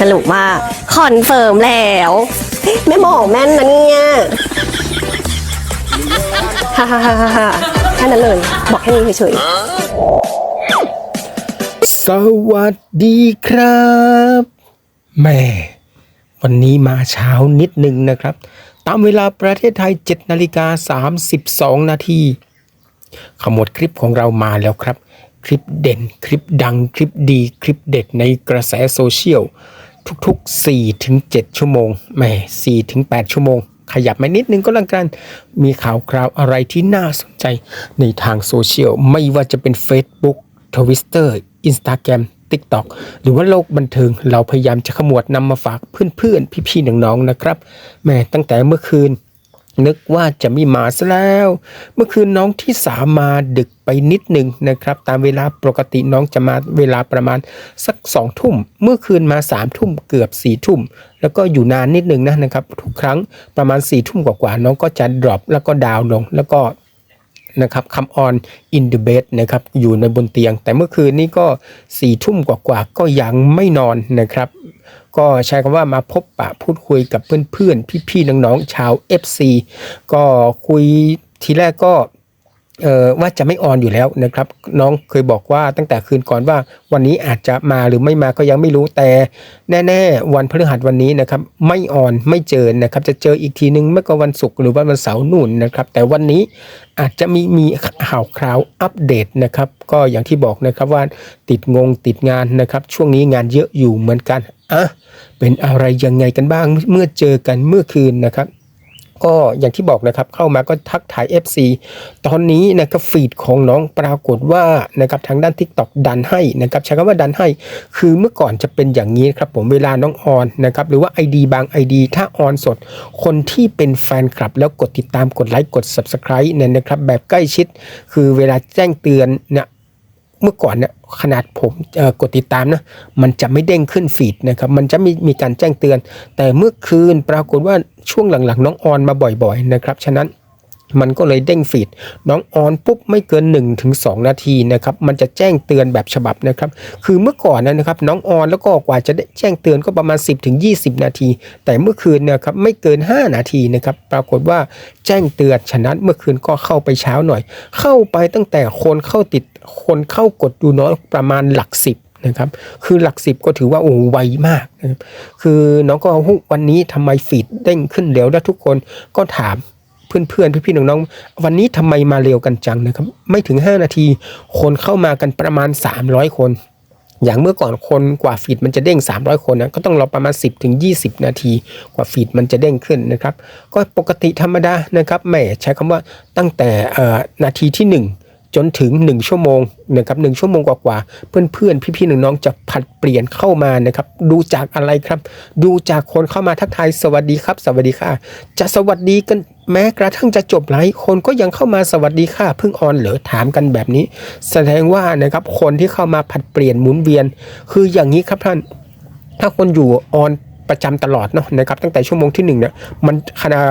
สรุปว่าคอนเฟิร์มแล้ว แม่หมอแม่นนะเนี่ยฮ่าฮ่าฮ่าฮ่าแค่นั้นเลย บอกแค่นี้เฉยสวัสดีครับแม่วันนี้มาเช้านิดหนึ่งนะครับ ตามเวลาประเทศไทย7นาฬิกา32 นาทีขมวดคลิปของเรามาแล้วครับ คลิปเด่น คลิปดังคลิปดี คลิปเด็ดในกระแสโซเชียล ทุกๆ4-7ชั่วโมงแหม่4-8ชั่วโมง ขยับมานิดนึงก็แล้วกัน มีข่าวคราวอะไรที่น่าสนใจในทางโซเชียล ไม่ว่าจะเป็น Facebook Twitter Instagram TikTok หรือว่าโลกบันเทิง เราพยายามจะขมวดนำมาฝากเพื่อนๆ พี่ๆ น้องๆ นะครับแหม่ตั้งแต่เมื่อคืน นึกว่าจะไมีมาซะแล้ว เมื่อคืนน้องที่สามมาดึกไปนิดหนึ่งนะครับ ตามเวลาปกติน้องจะมาเวลาประมาณสักสองทุ่ม เมื่อคืนมาสามทุ่มเกือบสี่ทุ่ม แล้วก็อยู่นานนิดหนึ่งนะนะครับ ทุกครั้งประมาณสี่ทุ่มกว่าๆน้องก็จะดรอปแล้วก็ดาวน์ลงแล้วก็นะครับคำออนอินเดเบ e นะครับอยู่ในบนเตียง แต่เมื่อคืนนี้ก็สี่ทุ่มกว่าๆก็ยังไม่นอนนะครับ ก็ใช้คำว่ามาพบปะพูดคุยกับเพื่อนๆ พี่ๆ น้องๆ ชาว FC ก็คุยทีแรกก็ เอ่อว่าจะไม่ออนอยู่แล้วนะครับ น้องเคยบอกว่าตั้งแต่คืนก่อนว่าวันนี้อาจจะมาหรือไม่มาก็ยังไม่รู้แต่แน่ ๆ วันพฤหัสวันนี้นะครับไม่ออนไม่เจอนะครับ จะเจออีกทีนึงเมื่อก็วันศุกร์หรือว่าวันเสาร์นู่นนะครับ แต่วันนี้อาจจะมีมีข่าวคราวอัปเดตนะครับ ก็อย่างที่บอกนะครับว่าติดงงติดงานนะครับ ช่วงนี้งานเยอะอยู่เหมือนกันอะเป็นอะไรยังไงกันบ้างเมื่อเจอกันเมื่อคืนนะครับ ก็อย่างที่บอกนะครับเข้ามาก็ทักทาย FC ตอนนี้นะครับฟีดของน้องปรากฏว่านะครับทางด้าน TikTok ดันให้นะครับใช้คำว่าดันให้ คือเมื่อก่อนจะเป็นอย่างนี้ครับผมเวลาน้องออนนะครับหรือว่า ID บาง ID ถ้าออนสด คนที่เป็นแฟนคลับ แล้วกดติดตามกดไลค์กด Subscribe เนี่ยนะครับแบบใกล้ชิด คือเวลาแจ้งเตือนเนี่ย เมื่อก่อนเนี่ยขนาดผมกดติดตามนะมันจะไม่เด้งขึ้นฟีดนะครับมันจะมีมีการแจ้งเตือน แต่เมื่อคืนปรากฏว่าช่วงหลังๆ น้องออนมาบ่อยๆนะครับ ฉะนั้น มันก็เลยเด้งฟีดน้องออนปุ๊บไม่เกิน1-2ถึง2นาทีนะครับมันจะแจ้งเตือนแบบฉบับนะครับคือเมื่อก่อนนะครับน้องออนแล้วก็กว่าจะได้แจ้งเตือนก็ประมาณ 10-20ถึง20นาที แต่เมื่อคืนนี่ยครับไม่เกิน 5 นาทีนะครับปรากฏว่าแจ้งเตือนฉะนั้นเมื่อคืนก็เข้าไปเช้าหน่อย เข้าไปตั้งแต่คนเข้าติดคนเข้ากดดูน้อยประมาณหลักสิบนะครับคือหลักสิบก็ถือว่าโอ้ไวมากนะครับคือน้องก็วันนี้ทำไมฟีดเด้งขึ้นเร็วแล้วทุกคนก็ถาม เพื่อนๆพี่ๆน้องๆวันนี้ทำไมมาเร็วกันจังนะครับ ไม่ถึง 5 นาที คนเข้ามากันประมาณ 300 คน อย่างเมื่อก่อนคนกว่าฟีดมันจะเด้ง 300 คนนะก็ต้องรอประมาณ 10ถึง20 นาที กว่าฟีดมันจะเด้งขึ้นนะครับ ก็ปกติธรรมดานะครับแหม่ใช้คำว่าตั้งแต่นาทีที่ 1 จนถึง 1 ชั่วโมงนะครับหนึ่งชั่วโมงกว่าๆเพื่อนๆ พี่ๆน้องๆจะผัดเปลี่ยนเข้ามานะครับดูจากอะไรครับ ดูจากคนเข้ามาทักทายสวัสดีครับ สวัสดีค่ะ จะสวัสดีกันแม้กระทั่งจะจบไลฟ์คนก็ยังเข้ามาสวัสดีค่ะเพิ่งออนเหรอถามกันแบบนี้ แสดงว่านะครับคนที่เข้ามาผัดเปลี่ยนหมุนเวียน คืออย่างนี้ครับท่านถ้าคนอยู่ออนประจำตลอดเนาะนะครับตั้งแต่ชั่วโมงที่หนึ่งเนี่ยมันขนาด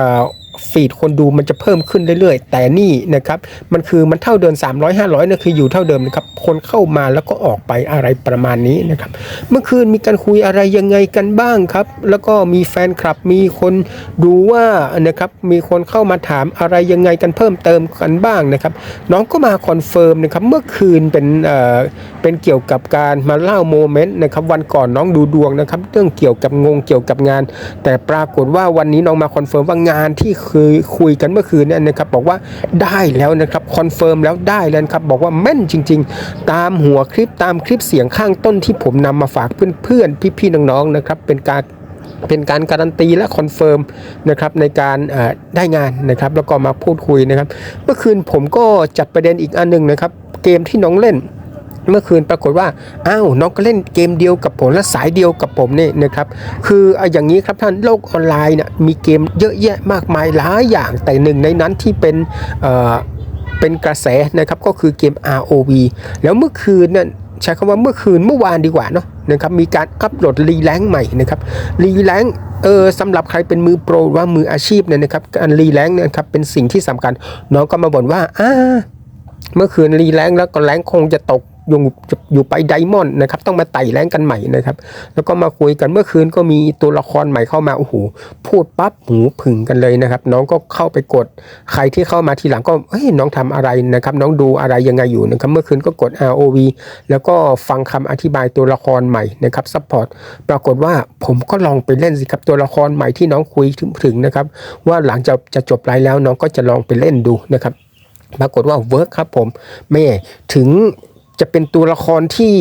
ฟีดคนดูมันจะเพิ่มขึ้นเรื่อยๆ แต่นี่นะครับมันคือมันเท่าเดิม300 500เนี่ยคืออยู่เท่าเดิมนะครับคนเข้ามาแล้วก็ออกไปอะไรประมาณนี้นะครับเมื่อคืนมีการคุยอะไรยังไงกันบ้างครับ แล้วก็มีแฟนคลับมีคนดูว่านะครับมีคนเข้ามาถามอะไรยังไงกันเพิ่มเติมกันบ้างนะครับน้องก็มาคอนเฟิร์มนะครับเมื่อคืนเป็นเอ่อเป็นเกี่ยวกับการมาเล่าโมเมนต์นะครับวันก่อนน้องดูดวงนะครับเรื่องเกี่ยวกับงงเกี่ยวกับงาน แต่ปรากฏว่าวันนี้น้องมาคอนเฟิร์มว่างานที่คยคุยกันเมื่อคืนเนี่ยนะครับบอกว่าได้แล้วนะครับคอนเฟิร์มแล้วได้แล้วครับบอกว่าแม่นจริง ๆ ตามหัวคลิปตามคลิปเสียงข้างต้นที่ผมนำมาฝากเพื่อนๆพี่ๆน้องๆนะครับเป็นการเป็นการการันตีและคอนเฟิร์มนะครับในการได้งานนะครับแล้วก็มาพูดคุยนะครับ เมื่อคืนผมก็จัดประเด็นอีกอันหนึ่งนะครับ เกมที่น้องเล่น เมื่อคืนปรากฏว่าอ้าวน้องก็เล่นเกมเดียวกับผมและสายเดียวกับผมเนี่ยนะครับคืออย่างนี้ครับท่านโลกออนไลน์เนี่ยมีเกมเยอะแยะมากมายหลายอย่างแต่หนึ่งในนั้นที่เป็นเอ่อเป็นกระแสนะครับก็คือเกม ROV แล้วเมื่อคืนนั่นใช้คำว่าเมื่อคืนเมื่อวานดีกว่าเนาะนะครับมีการอัปโหลดรีแลงใหม่นะครับรีแลงเออสำหรับใครเป็นมือโปรหรือว่ามืออาชีพเนี่ยนะครับการรีแลงเนี่ยนะครับเป็นสิ่งที่สำคัญน้องก็มาบ่นว่าอ่าเมื่อคืนรีแรงแล้วก็แรงคงจะตก อยู่อยู่ไปไดมอนด์นะครับต้องมาไต่แรงกันใหม่นะครับ แล้วก็มาคุยกันเมื่อคืนก็มีตัวละครใหม่เข้ามาโอ้โหพูดปั๊บหูผึ่งกันเลยนะครับ น้องก็เข้าไปกดใครที่เข้ามาทีหลังก็เฮ้ยน้องทำอะไรนะครับ น้องดูอะไรยังไงอยู่นะครับ เมื่อคืนก็กด ROV แล้วก็ฟังคำอธิบายตัวละครใหม่นะครับซัพพอร์ตปรากฏว่าผมก็ลองไปเล่นสิครับตัวละครใหม่ที่น้องคุยถึงถึงนะครับ ว่าหลังจากจะจบไลฟ์แล้วน้องก็จะลองไปเล่นดูนะครับปรากฏว่าเวิร์กครับผมแม่ถึง จะเป็นตัวละครที่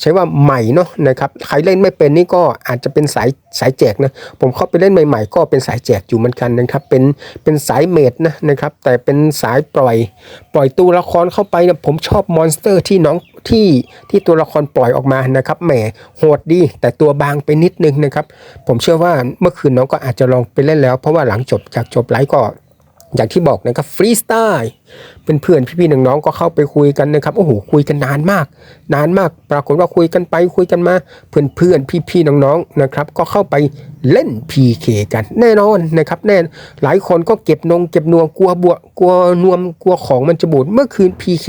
ใช้ว่าใหม่เนาะนะครับใครเล่นไม่เป็นนี่ก็อาจจะเป็นสายสายแจกนะผมเข้าไปเล่นใหม่ๆ ก็เป็นสายแจกอยู่เหมือนกันนะครับเป็นเป็นสายเมดนะนะครับแต่เป็นสายปล่อยปล่อยตัวละครเข้าไปนี่ยผมชอบมอนสเตอร์ที่น้องที่ที่ตัวละครปล่อยออกมานะครับแหมโหดดี แต่ตัวบางไปนิดนึงนะครับผมเชื่อว่าเมื่อคืนน้องก็อาจจะลองไปเล่นแล้ว เพราะว่าหลังจบจากจบไลฟ์ก็ อย่างที่บอกนะครับฟรีสไตล์เพื่อนๆพี่ๆน้องๆก็เข้าไปคุยกันนะครับโอ้โหคุยกันนานมาก นานมาก ปรากฏว่าคุยกันไปคุยกันมา เพื่อนๆพี่ๆน้องๆนะครับก็เข้าไปเล่น PK กันแน่นอนนะครับแน่หลายคนก็เก็บนงเก็บนวงกลัวบวกลัวนวมกลัวของมันจะบูดเมื่อคืน PK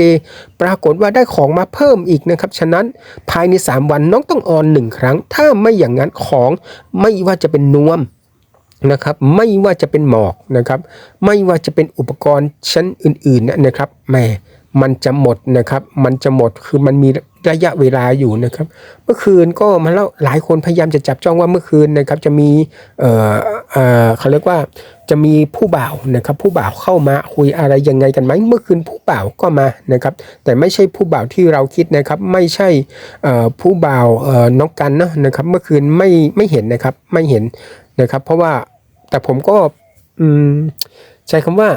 ปรากฏว่าได้ของมาเพิ่มอีกนะครับฉะนั้นภายใน 3 วันน้องต้องออนหนึ่งครั้ง ถ้าไม่อย่างนั้นของไม่ว่าจะเป็นนวม นะครับไม่ว่าจะเป็นหมอกนะครับ ไม่ว่าจะเป็นอุปกรณ์ชั้นอื่นๆนะครับแหมมันจะหมดนะครับ มันจะหมดคือมันมีระยะเวลาอยู่นะครับ เมื่อคืนก็มาแล้วหลายคนพยายามจะจับจ้องว่าเมื่อคืนนะครับ จะมีเอ่อเอ่อเขาเรียกว่าจะมีผู้บ่าวนะครับ ผู้บ่าวเข้ามาคุยอะไรยังไงกันไหมเมื่อคืนผู้บ่าวก็มานะครับ แต่ไม่ใช่ผู้บ่าวที่เราคิดนะครับ ไม่ใช่เอ่อผู้บ่าวเอ่อน้องกันเนาะนะครับ เมื่อคืนไม่ไม่เห็นนะครับไม่เห็นนะครับ เพราะว่า แต่ผมก็อืมใช้คำว่า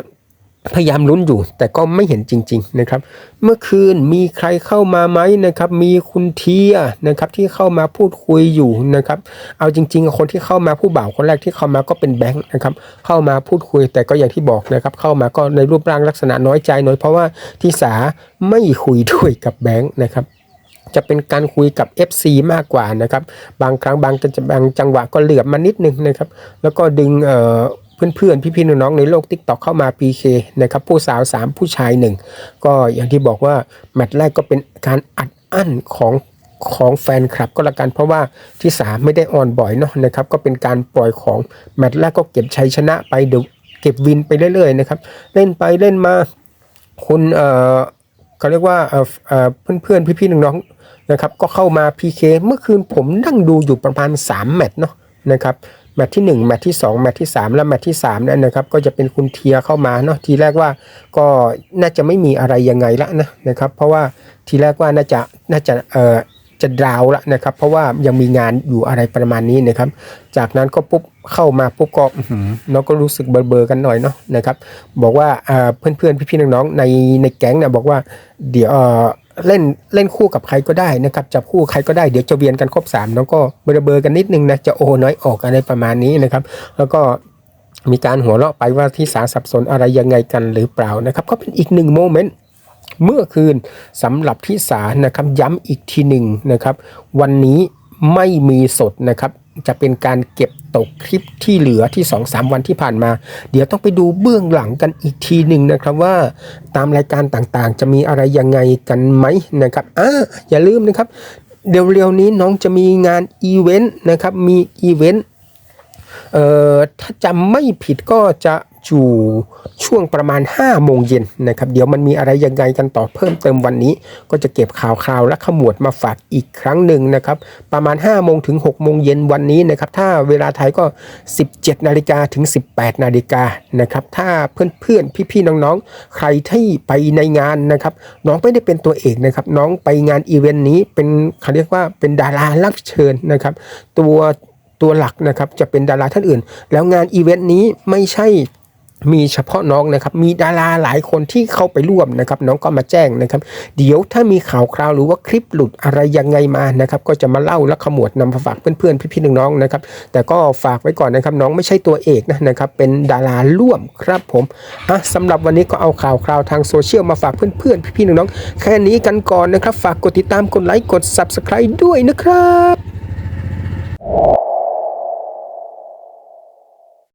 พยายามลุ้นอยู่ แต่ก็ไม่เห็นจริง ๆ นะครับ เมื่อคืนมีใครเข้ามาไหมนะครับ มีคุณเทียนะครับที่เข้ามาพูดคุยอยู่นะครับ เอาจริง ๆ คนที่เข้ามาผู้บ่าวคนแรกที่เข้ามาก็เป็นแบงค์นะครับ เข้ามาพูดคุย แต่ก็อย่างที่บอกนะครับ เข้ามาก็ในรูปร่างลักษณะน้อยใจน้อยเพราะว่าที่สาไม่คุยด้วยกับแบงค์นะครับ จะเป็นการคุยกับ FC มากกว่านะครับ บางครั้งบางจะบางจังหวะก็เหลือบมานิดนึงนะครับ แล้วก็ดึงเอ่อเพื่อนๆ พี่ๆ น้องๆ ในโลก t ิ k t o k เข้ามา PK นะครับ ผู้สาว 3 ผู้ชาย 1 ก็อย่างที่บอกว่าแมตช์แรกก็เป็นการอัดอั้นของของแฟนคลับก็แล้วกันเพราะว่าที่สามไม่ได้ออนบ่อยเนาะนะครับ ก็เป็นการปล่อยของแมตช์แรกก็เก็บชัยชนะไปเดี๋ยวเก็บวินไปเรื่อยๆนะครับ เล่นไปเล่นมาคุณเอ่อ เขาเรียกว่าเอ่อเอ่อเพื่อนๆพี่ๆน้องๆนะครับก็เข้ามา PK เมื่อคืนผมนั่งดูอยู่ประมาณ 3 แมตช์เนาะนะครับแมตช์ที่ 1 แมตช์ที่ 2 แมตช์ที่ 3 และแมตช์ที่3นั่นนะครับก็จะเป็นคุณเทียเข้ามาเนาะทีแรกว่าก็น่าจะไม่มีอะไรยังไงละนะนะครับเพราะว่าทีแรกว่าน่าจะน่าจะเอ่อ จะดาวละนะครับ เพราะว่ายังมีงานอยู่อะไรประมาณนี้นะครับ จากนั้นก็ปุ๊บเข้ามาปุ๊บก็เราก็รู้สึกเบลอๆกันหน่อยเนาะนะครับ บอกว่าอ่าเพื่อนๆพี่ๆน้องๆในในแก๊งเนี่ยบอกว่าเดี๋ยวเล่นเล่นคู่กับใครก็ได้นะครับจับคู่ใครก็ได้เดี๋ยวจะเวียนกันครบ3น้องก็เบลอๆกันนิดนึงนะจะโอน้อยออกอะไรประมาณนี้นะครับ แล้วก็มีการหัวเราะไปว่าที่สาสับสนอะไรยังไงกันหรือเปล่านะครับ ก็เป็นอีกหนึ่งโมเมนต์ เมื่อคืนสำหรับที่สานะครับย้ำอีกทีหนึ่งนะครับ วันนี้ไม่มีสดนะครับ จะเป็นการเก็บตกคลิปที่เหลือที่2-3วันที่ผ่านมา เดี๋ยวต้องไปดูเบื้องหลังกันอีกทีหนึ่งนะครับว่าตามรายการต่างๆ จะมีอะไรยังไงกันไหมนะครับอ่าอย่าลืมนะครับ เร็วๆนี้น้องจะมีงานอีเวนต์นะครับมีอีเวนต์เอ่อถ้าจำไม่ผิดก็จะ อยู่ช่วงประมาณ 5 โมงเย็นนะครับ เดี๋ยวมันมีอะไรยังไงกันต่อเพิ่มเติมวันนี้ ก็จะเก็บข่าวคราวและขมวดมาฝากอีกครั้งหนึ่งนะครับ ประมาณ 5 โมงถึง 6 โมงเย็นวันนี้นะครับ ถ้าเวลาไทยก็ 17 นาฬิกาถึง 18 นาฬิกานะครับ ถ้าเพื่อนๆ พี่ๆ น้องๆ ใครที่ไปในงานนะครับ น้องไม่ได้เป็นตัวเอกนะครับ น้องไปงานอีเวนต์นี้เป็นเขาเรียกว่าเป็นดารารับเชิญนะครับ ตัวตัวหลักนะครับจะเป็นดาราท่านอื่น แล้วงานอีเวนต์นี้ไม่ใช่ มีเฉพาะน้องนะครับ มีดาราหลายคนที่เข้าไปร่วมนะครับ น้องก็มาแจ้งนะครับ เดี๋ยวถ้ามีข่าวคราวหรือว่าคลิปหลุดอะไรยังไงมานะครับ ก็จะมาเล่าและขมวดนำมาฝากเพื่อนๆพี่ๆน้องๆนะครับ แต่ก็ฝากไว้ก่อนนะครับ น้องไม่ใช่ตัวเอกนะนะครับ เป็นดาราร่วมครับผมอะสำหรับวันนี้ก็เอาข่าวคราวทางโซเชียลมาฝากเพื่อนๆพี่ๆน้องๆแค่นี้กันก่อนนะครับ ฝากกดติดตามกดไลค์กด subscribe ด้วยนะครับ